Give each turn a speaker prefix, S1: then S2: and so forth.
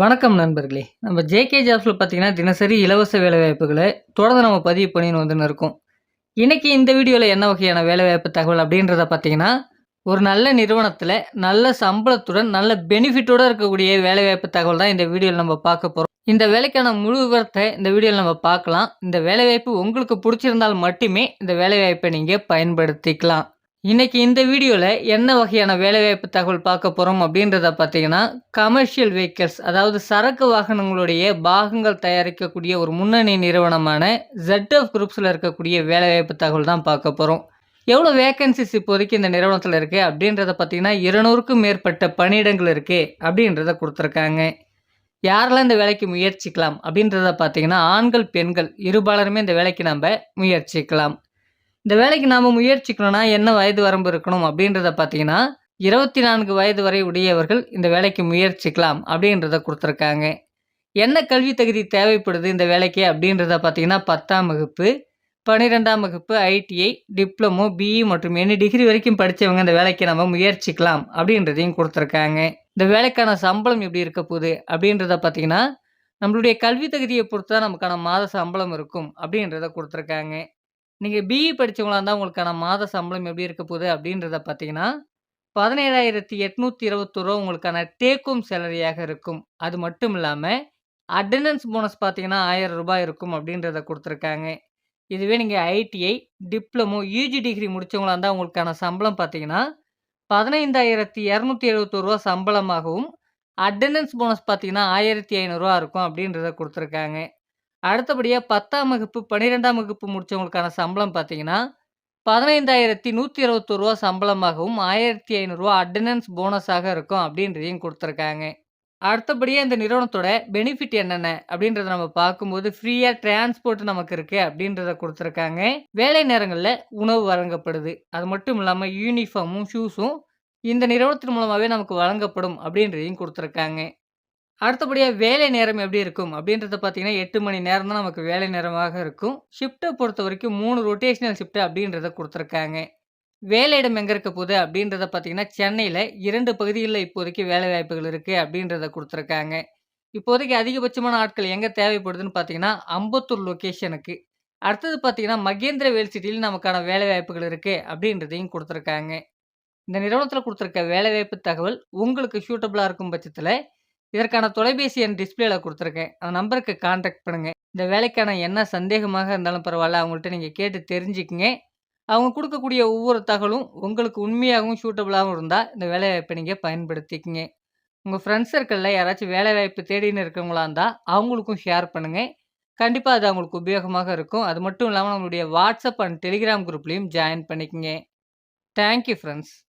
S1: வணக்கம் நண்பர்களே. நம்ம ஜேகே ஜாப்ஸில் பார்த்தீங்கன்னா தினசரி இலவச வேலைவாய்ப்புகளை தொடர்ந்து நம்ம பதிவு பண்ணின்னு வந்துன்னு இருக்கோம். இன்றைக்கி இந்த வீடியோவில் என்ன வகையான வேலைவாய்ப்பு தகவல் அப்படின்றத பார்த்தீங்கன்னா ஒரு நல்ல நிறுவனத்தில் நல்ல சம்பளத்துடன் நல்ல பெனிஃபிட்டோடு இருக்கக்கூடிய வேலைவாய்ப்பு தகவல் தான் இந்த வீடியோவில் நம்ம பார்க்க போகிறோம் இந்த வேலைக்கான முழு விவரத்தை இந்த வீடியோவில் நம்ம பார்க்கலாம். இந்த வேலைவாய்ப்பு உங்களுக்கு பிடிச்சிருந்தால் மட்டுமே இந்த வேலைவாய்ப்பை நீங்கள் பயன்படுத்திக்கலாம். இன்றைக்கி இந்த வீடியோவில் என்ன வகையான வேலைவாய்ப்பு தகவல் பார்க்க போகிறோம் அப்படின்றத பார்த்தீங்கன்னா கமர்ஷியல் வெஹிக்கல்ஸ் அதாவது சரக்கு வாகனங்களுடைய பாகங்கள் தயாரிக்கக்கூடிய ஒரு முன்னணி நிறுவனமான ZF குரூப்ஸில் இருக்கக்கூடிய வேலைவாய்ப்பு தகவல் தான் பார்க்க போகிறோம் எவ்வளோ வேக்கன்சிஸ் இப்போதைக்கு இந்த நிறுவனத்தில் இருக்குது அப்படின்றத பார்த்தீங்கன்னா இருநூறுக்கும் மேற்பட்ட பணியிடங்கள் இருக்குது அப்படின்றத கொடுத்துருக்காங்க. யாரெல்லாம் இந்த வேலைக்கு முயற்சிக்கலாம் அப்படின்றத பார்த்தீங்கன்னா ஆண்கள் பெண்கள் இருபாலருமே இந்த வேலைக்கு நம்ம முயற்சிக்கலாம். இந்த வேலைக்கு நாம் முயற்சிக்கணும்னா என்ன வயது வரம்பு இருக்கணும் அப்படின்றத பார்த்தீங்கன்னா இருபத்தி நான்கு வயது வரை உடையவர்கள் இந்த வேலைக்கு முயற்சிக்கலாம் அப்படின்றத கொடுத்துருக்காங்க. என்ன கல்வி தகுதி தேவைப்படுது இந்த வேலைக்கு அப்படின்றத பார்த்தீங்கன்னா பத்தாம் வகுப்பு பன்னிரெண்டாம் வகுப்பு ஐடிஐ டிப்ளமோ பிஇ மற்றும் என்ன டிகிரி வரைக்கும் படித்தவங்க இந்த வேலைக்கு நம்ம முயற்சிக்கலாம் அப்படின்றதையும் கொடுத்துருக்காங்க. இந்த வேலைக்கான சம்பளம் எப்படி இருக்க போகுது அப்படின்றத பார்த்தீங்கன்னா நம்மளுடைய கல்வி தகுதியை பொறுத்து தான் நமக்கான மாத சம்பளம் இருக்கும் அப்படின்றத கொடுத்துருக்காங்க. நீங்கள் பிஇ படிச்சவங்களா இருந்தால் உங்களுக்கான மாத சம்பளம் எப்படி இருக்க போகுது அப்படின்றத பார்த்தீங்கன்னா பதினேழாயிரத்தி எட்நூற்றி இருபத்தொரு ரூபா உங்களுக்கான டேக்கும் சேலரியாக இருக்கும். அது மட்டும் இல்லாமல் அட்டண்டன்ஸ் போனஸ் பார்த்தீங்கன்னா ஆயிரம் ரூபாய் இருக்கும் அப்படின்றத கொடுத்துருக்காங்க. இதுவே நீங்கள் ஐடிஐ டிப்ளமோ யூஜி டிகிரி முடித்தவங்களா இருந்தால் உங்களுக்கான சம்பளம் பார்த்தீங்கன்னா பதினைந்தாயிரத்தி இரநூத்தி எழுபத்தோரு சம்பளமாகவும் அட்டண்டன்ஸ் போனஸ் பார்த்தீங்கன்னா ஆயிரத்தி ஐநூறுரூவா இருக்கும் அப்படின்றத கொடுத்துருக்காங்க. அடுத்தபடியாக பத்தாம் வகுப்பு பன்னிரெண்டாம் வகுப்பு முடித்தவங்களுக்கான சம்பளம் பார்த்தீங்கன்னா பதினைந்தாயிரத்தி நூற்றி இருபத்தோருவா சம்பளமாகவும் ஆயிரத்தி ஐநூறுரூவா அட்டண்டன்ஸ் போனஸாக இருக்கும் அப்படின்றதையும் கொடுத்துருக்காங்க. அடுத்தபடியாக இந்த நிறுவனத்தோட பெனிஃபிட் என்னென்ன அப்படின்றத நம்ம பார்க்கும்போது ஃப்ரீயாக டிரான்ஸ்போர்ட் நமக்கு இருக்குது அப்படின்றத கொடுத்துருக்காங்க. வேலை நேரங்களில் உணவு வழங்கப்படுது. அது மட்டும் இல்லாமல் யூனிஃபார்மும் ஷூஸும் இந்த நிறுவனத்தின் மூலமாகவே நமக்கு வழங்கப்படும் அப்படின்றதையும் கொடுத்துருக்காங்க. அடுத்தபடியாக வேலை நேரம் எப்படி இருக்கும்? அப்படின்றத பார்த்தீங்கன்னா எட்டு மணி நேரம் தான் நமக்கு வேலை நேரமாக இருக்கும். ஷிஃப்ட்டை பொறுத்த வரைக்கும் மூணு ரொட்டேஷனல் ஷிஃப்ட் அப்படின்றத கொடுத்துருக்காங்க. வேலையிடம் எங்கே இருக்க போகுது? அப்படின்றத பார்த்தீங்கன்னா சென்னையில் இரண்டு பகுதிகளில் இப்போதைக்கு வேலை வாய்ப்புகள் இருக்குது அப்படின்றத கொடுத்துருக்காங்க. இப்போதைக்கு அதிகபட்சமான ஆட்கள் எங்கே தேவைப்படுதுன்னு பார்த்தீங்கன்னா அம்பத்தூர் லொக்கேஷனுக்கு அடுத்தது பார்த்தீங்கன்னா மகேந்திர வேல் சிட்டியில் நமக்கான வேலை வாய்ப்புகள் இருக்குது அப்படின்றதையும் கொடுத்துருக்காங்க. இந்த நிறுவனத்தில் கொடுத்துருக்க வேலைவாய்ப்பு தகவல் உங்களுக்கு சூட்டபுளாக இருக்கும் பட்சத்தில் இதற்கான தொலைபேசி எண் டிஸ்பிளேல கொடுத்துருக்கேன். அந்த நம்பருக்கு காண்டாக்ட் பண்ணுங்கள் இந்த வேலைக்கான என்ன சந்தேகமாக இருந்தாலும் பரவாயில்ல அவங்கள்ட்ட நீங்கள் கேட்டு தெரிஞ்சுக்குங்க. அவங்க கொடுக்கக்கூடிய ஒவ்வொரு தகவலும் உங்களுக்கு உண்மையாகவும் சூட்டபுளாகவும் இருந்தால் இந்த வேலைவாய்ப்பை நீங்கள் பயன்படுத்திக்கங்க. உங்கள் ஃப்ரெண்ட்ஸ் சர்க்கிளில் யாராச்சும் வேலைவாய்ப்பு தேடின்னு இருக்கவங்களா இருந்தால் அவங்களுக்கும் ஷேர் பண்ணுங்கள் கண்டிப்பாக அது அவங்களுக்கு உபயோகமாக இருக்கும். அது மட்டும் இல்லாமல் நம்மளுடைய வாட்ஸ்அப் அண்ட் டெலிகிராம் குரூப்லேயும் ஜாயின் பண்ணிக்கங்க. Thank you friends